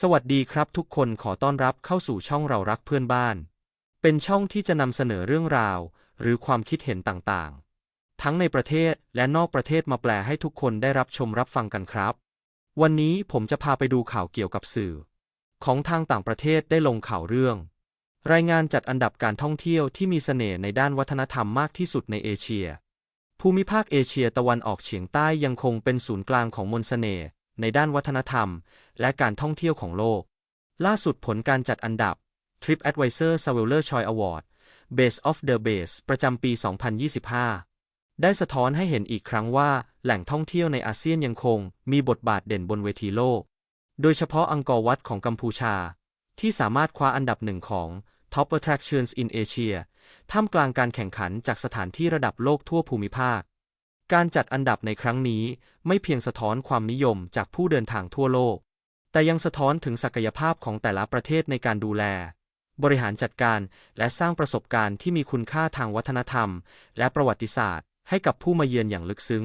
สวัสดีครับทุกคนขอต้อนรับเข้าสู่ช่องเรารักเพื่อนบ้าน เป็นช่องที่จะนำเสนอเรื่องราว หรือความคิดเห็นต่างๆ ทั้งในประเทศและนอกประเทศมาแปลให้ทุกคนได้รับชมรับฟังกันครับ วันนี้ผมจะพาไปดูข่าวเกี่ยวกับสื่อ ของทางต่างประเทศได้ลงข่าวเรื่อง รายงานจัดอันดับการท่องเที่ยวที่มีเสน่ห์ในด้านวัฒนธรรมมากที่สุดในเอเชีย ภูมิภาคเอเชียตะวันออกเฉียงใต้ยังคงเป็นศูนย์กลางของมนต์เสน่ห์ ในด้านวัฒนธรรม และการท่องเที่ยวของโลก ล่าสุดผลการจัดอันดับ TripAdvisor s a v e l e r Choice Award Base of the Base ประจำปี 2025 ได้สะท้อนให้เห็นอีกครั้งว่า แหล่งท่องเที่ยวในอาเซียนยังคง มีบทบาทเด่นบนเวทีโลก โดยเฉพาะอังกอร์วัดของกัมพูชา ที่สามารถคว้าอันดับหนึ่งของ Top Attractions in Asia ท่ามกลางการแข่งขันจากสถานที่ระดับโลกทั่วภูมิภาค การจัดอันดับในครั้งนี้ไม่เพียงสะท้อนความนิยมจากผู้เดินทางทั่วโลก แต่ยังสะท้อนถึงศักยภาพของแต่ละประเทศในการดูแล บริหารจัดการและสร้างประสบการณ์ที่มีคุณค่าทางวัฒนธรรม และประวัติศาสตร์ ให้กับผู้มาเยือนอย่างลึกซึ้ง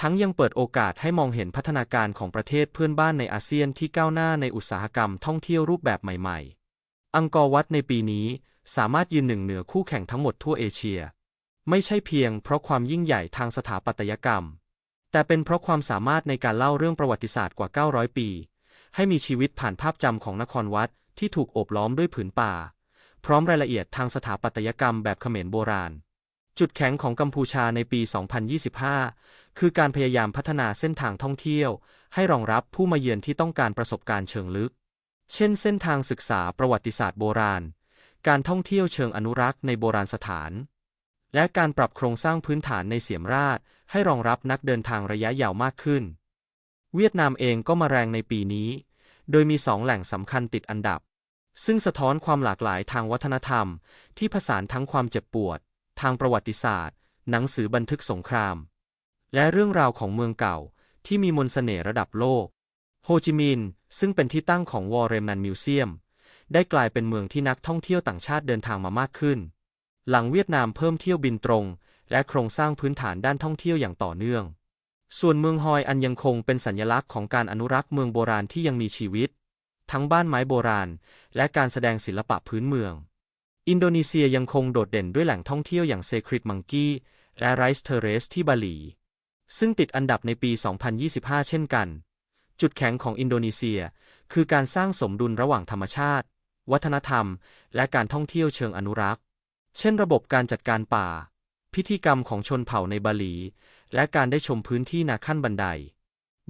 ทั้งยังเปิดโอกาสให้มองเห็นพัฒนาการของประเทศเพื่อนบ้านในอาเซียนที่ก้าวหน้าในอุตสาหกรรมท่องเที่ยวรูปแบบใหม่ ๆ อังกอร์วัดในปีนี้สามารถยืนหนึ่งเหนือคู่แข่งทั้งหมดทั่วเอเชีย ไม่ใช่เพียงเพราะความยิ่งใหญ่ทางสถาปัตยกรรม แต่เป็นเพราะความสามารถในการเล่าเรื่องประวัติศาสตร์กว่า 900 ปี ให้มีชีวิตผ่านภาพจำของนครวัดที่ถูกโอบล้อมด้วยผืนป่า พร้อมรายละเอียดทางสถาปัตยกรรมแบบเขมรโบราณ จุดแข็งของกัมพูชาในปี 2025 คือการพยายามพัฒนาเส้นทางท่องเที่ยว ให้รองรับผู้มาเยือนที่ต้องการประสบการณ์เชิงลึก เช่น เส้นทางศึกษาประวัติศาสตร์โบราณ การท่องเที่ยวเชิงอนุรักษ์ในโบราณสถาน และการปรับโครงสร้างพื้นฐานในเสียมราชให้รองรับนักเดินทางระยะยาวมากขึ้น เวียดนามเองก็มาแรงในปีนี้ โดยมีสองแหล่งสำคัญติดอันดับ ซึ่งสะท้อนความหลากหลายทางวัฒนธรรม ที่ผสานทั้งความเจ็บปวด ทางประวัติศาสตร์ หนังสือบันทึกสงคราม และเรื่องราวของเมืองเก่าที่มีมนต์เสน่ห์ระดับโลก โฮจิมินห์ซึ่งเป็นที่ตั้งของวอร์เรมนันมิวเซียมได้กลายเป็นเมืองที่นักท่องเที่ยวต่างชาติเดินทางมามากขึ้น หลังเวียดนามเพิ่มเที่ยวบินตรง และโครงสร้างพื้นฐานด้านท่องเที่ยวอย่างต่อเนื่อง ส่วนเมืองฮอยอันยังคงเป็นสัญลักษณ์ของการอนุรักษ์เมืองโบราณที่ยังมีชีวิต ทั้งบ้านไม้โบราณ และการแสดงศิลปะพื้นเมือง อินโดนีเซียยังคงโดดเด่นด้วยแหล่งท่องเที่ยวอย่างเซคริตมังกี้และไรส์เทเรสที่บาหลี ซึ่งติดอันดับในปี 2025 เช่นกัน จุดแข็งของอินโดนีเซียคือการสร้างสมดุลระหว่างธรรมชาติ วัฒนธรรม และการท่องเที่ยวเชิงอนุรักษ์ เช่นระบบการจัดการป่า พิธีกรรมของชนเผ่าในบาหลี และการได้ชมพื้นที่นาขั้นบันได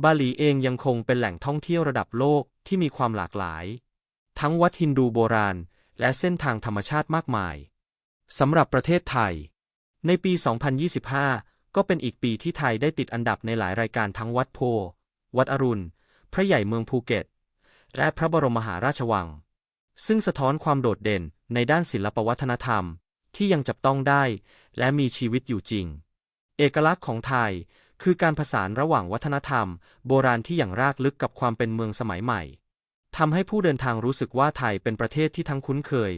บาหลีเองยังคงเป็นแหล่งท่องเที่ยวระดับโลกที่มีความหลากหลาย ทั้งวัดฮินดูโบราณ และเส้นทางธรรมชาติมากมายสำหรับประเทศไทย ในปี 2025 ก็เป็นอีกปีที่ไทยได้ติดอันดับในหลายรายการทั้งวัดโพ วัดอรุณ พระใหญ่เมืองภูเก็ต และพระบรมมหาราชวัง ซึ่งสะท้อนความโดดเด่นในด้านศิลปวัฒนธรรม ที่ยังจับต้องได้ และมีชีวิตอยู่จริง เอกลักษณ์ของไทย คือการผสานระหว่างวัฒนธรรม โบราณที่อย่างรากลึกกับความเป็นเมืองสมัยใหม่ทำให้ผู้เดินทางรู้สึกว่าไทยเป็นประเทศที่ทั้งคุ้นเคย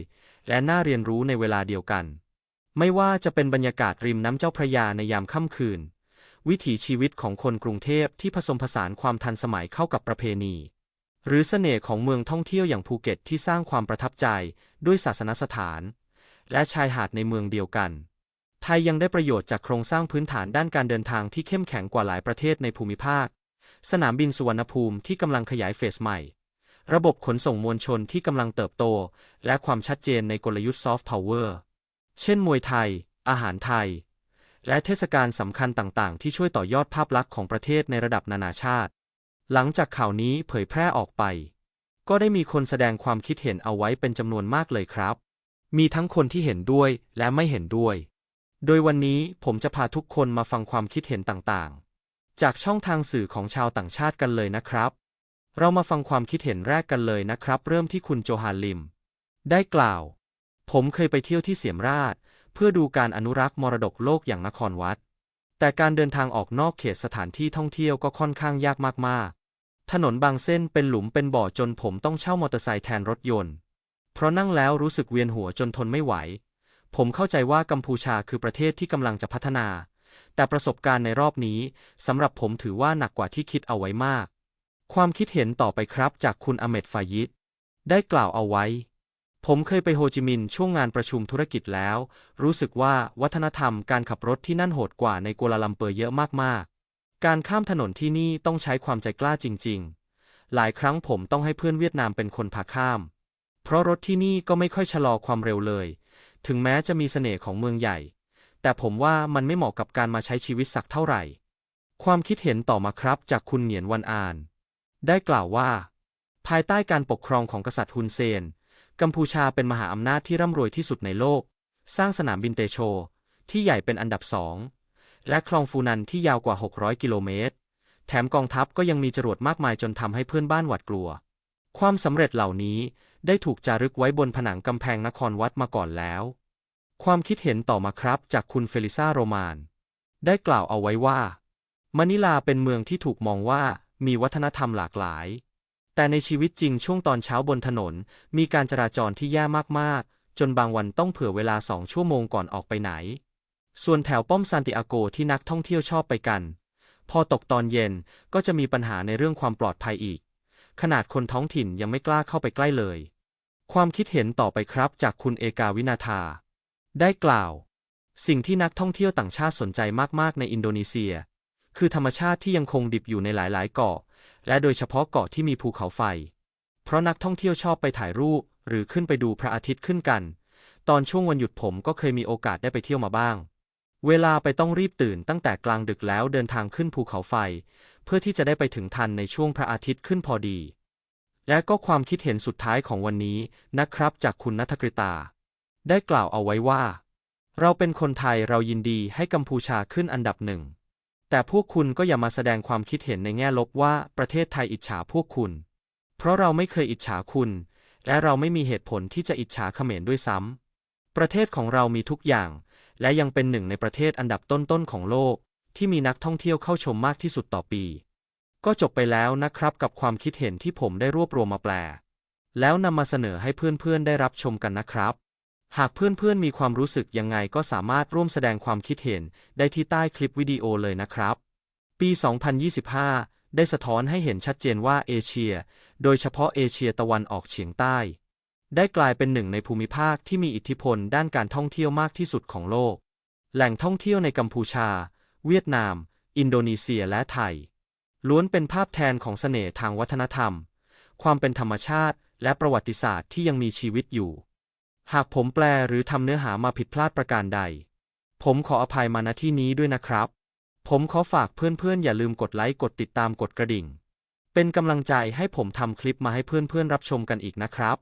และน่าเรียนรู้ในเวลาเดียวกัน ไม่ว่าจะเป็นบรรยากาศริมน้ำเจ้าพระยาในยามค่ำคืน วิถีชีวิตของคนกรุงเทพที่ผสมผสานความทันสมัยเข้ากับประเพณี หรือเสน่ห์ของเมืองท่องเที่ยวอย่างภูเก็ตที่สร้างความประทับใจด้วยศาสนสถาน และชายหาดในเมืองเดียวกัน ไทยยังได้ประโยชน์จากโครงสร้างพื้นฐานด้านการเดินทางที่เข้มแข็งกว่าหลายประเทศในภูมิภาค สนามบินสุวรรณภูมิที่กำลังขยายเฟสใหม่ ระบบขนส่งมวลชนที่กำลังเติบโต และความชัดเจนในกลยุทธ์ซอฟต์พาวเวอร์ เช่นมวยไทย อาหารไทย และเทศกาลสำคัญต่างๆ ที่ช่วยต่อยอดภาพลักษณ์ของประเทศในระดับนานาชาติ หลังจากข่าวนี้เผยแพร่ออกไปก็ได้มีคนแสดงความคิดเห็นเอาไว้เป็นจำนวนมากเลยครับ มีทั้งคนที่เห็นด้วยและไม่เห็นด้วย โดยวันนี้ผมจะพาทุกคนมาฟังความคิดเห็นต่างๆ จากช่องทางสื่อของชาวต่างชาติกันเลยนะครับ เรามาฟังความคิดเห็นแรกกันเลยนะครับ เริ่มที่คุณโจฮานลิม ได้กล่าว ผมเคยไปเที่ยวที่เสียมราช เพื่อดูการอนุรักษ์มรดกโลกอย่างนครวัด แต่การเดินทางออกนอกเขตสถานที่ท่องเที่ยวก็ค่อนข้างยากมากๆ ถนนบางเส้นเป็นหลุมเป็นบ่อจนผมต้องเช่ามอเตอร์ไซค์แทนรถยนต์ เพราะนั่งแล้วรู้สึกเวียนหัวจนทนไม่ไหว ผมเข้าใจว่ากัมพูชาคือประเทศที่กำลังจะพัฒนา แต่ประสบการณ์ในรอบนี้สำหรับผมถือว่าหนักกว่าที่คิดเอาไว้มาก ความคิดเห็นต่อไปครับจากคุณอเมดฟายิดได้กล่าวเอาไว้ ผมเคยไปโฮจิมินห์ช่วงงานประชุมธุรกิจแล้ว รู้สึกว่าวัฒนธรรมการขับรถที่นั่นโหดกว่าในกัวลาลัมเปอร์เยอะมากๆ การข้ามถนนที่นี่ต้องใช้ความใจกล้าจริง ๆ หลายครั้งผมต้องให้เพื่อนเวียดนามเป็นคนพาข้าม เพราะรถที่นี่ก็ไม่ค่อยชะลอความเร็วเลย ถึงแม้จะมีเสน่ห์ของเมืองใหญ่ แต่ผมว่ามันไม่เหมาะกับการมาใช้ชีวิตสักเท่าไหร่ ความคิดเห็นต่อมาครับจากคุณเหงียนวันอาน ได้กล่าวว่า ภายใต้การปกครองของกษัตริย์ฮุนเซน กัมพูชาเป็นมหาอำนาจที่ร่ำรวยที่สุดในโลก สร้างสนามบินเตโช ที่ใหญ่เป็นอันดับสอง และคลองฟูนันที่ยาวกว่า 600 กิโลเมตร แถมกองทัพก็ยังมีจรวดมากมายจนทำให้เพื่อนบ้านหวาดกลัว ความสำเร็จเหล่านี้ ได้ถูกจารึกไว้บนผนังกำแพงนครวัดมาก่อนแล้ว ความคิดเห็นต่อมาครับจากคุณเฟลิซาโรมาน ได้กล่าวเอาไว้ว่า มะนิลาเป็นเมืองที่ถูกมองว่ามีวัฒนธรรมหลากหลาย แต่ในชีวิตจริงช่วงตอนเช้าบนถนน มีการจราจรที่แย่มากๆ จนบางวันต้องเผื่อเวลาสองชั่วโมงก่อนออกไปไหน ส่วนแถวป้อมซานติอาโกที่นักท่องเที่ยวชอบไปกัน พอตกตอนเย็นก็จะมีปัญหาในเรื่องความปลอดภัยอีก ขนาดคนท้องถิ่นยังไม่กล้าเข้าไปใกล้เลย ความคิดเห็นต่อไปครับจากคุณเอกาวินาธา ได้กล่าว สิ่งที่นักท่องเที่ยวต่างชาติสนใจมาก ๆ ในอินโดนีเซีย คือธรรมชาติที่ยังคงดิบอยู่ในหลาย ๆ เกาะ และโดยเฉพาะเกาะที่มีภูเขาไฟ เพราะนักท่องเที่ยวชอบไปถ่ายรูป หรือขึ้นไปดูพระอาทิตย์ขึ้นกัน ตอนช่วงวันหยุดผมก็เคยมีโอกาสได้ไปเที่ยวมาบ้าง เวลาไปต้องรีบตื่นตั้งแต่กลางดึกแล้วเดินทางขึ้นภูเขาไฟ เพื่อที่จะได้ไปถึงทันในช่วงพระอาทิตย์ขึ้นพอดี และก็ความคิดเห็นสุดท้ายของวันนี้นะครับจากคุณนัทกฤตา ได้กล่าวเอาไว้ว่า เราเป็นคนไทยเรายินดีให้กัมพูชาขึ้นอันดับหนึ่ง แต่พวกคุณก็อย่ามาแสดงความคิดเห็นในแง่ลบว่าประเทศไทยอิจฉาพวกคุณ เพราะเราไม่เคยอิจฉาคุณ และเราไม่มีเหตุผลที่จะอิจฉาเขมรด้วยซ้ำประเทศของเรามีทุกอย่าง และยังเป็นหนึ่งในประเทศอันดับต้นๆของโลก ที่มีนักท่องเที่ยวเข้าชมมากที่สุดต่อปี ก็จบไปแล้วนะครับกับความคิดเห็นที่ผมได้รวบรวมมาแปล แล้วนำมาเสนอให้เพื่อนๆได้รับชมกันนะครับ หากเพื่อนๆมีความรู้สึกยังไงก็สามารถร่วมแสดงความคิดเห็นได้ที่ใต้คลิปวิดีโอเลยนะครับ ปี 2025 ได้สะท้อนให้เห็นชัดเจนว่าเอเชีย โดยเฉพาะเอเชียตะวันออกเฉียงใต้ ได้กลายเป็นหนึ่งในภูมิภาคที่มีอิทธิพลด้านการท่องเที่ยวมากที่สุดของโลก แหล่งท่องเที่ยวในกัมพูชา เวียดนาม อินโดนีเซียและไทย ล้วนเป็นภาพแทนของเสน่ห์ทางวัฒนธรรม ความเป็นธรรมชาติ และประวัติศาสตร์ที่ยังมีชีวิตอยู่ หากผมแปลหรือทำเนื้อหามาผิดพลาดประการใด ผมขออภัยมาณที่นี้ด้วยนะครับ ผมขอฝากเพื่อนๆ อย่าลืมกดไลค์กดติดตามกดกระดิ่ง เป็นกำลังใจให้ผมทำคลิปมาให้เพื่อนๆรับชมกันอีกนะครับ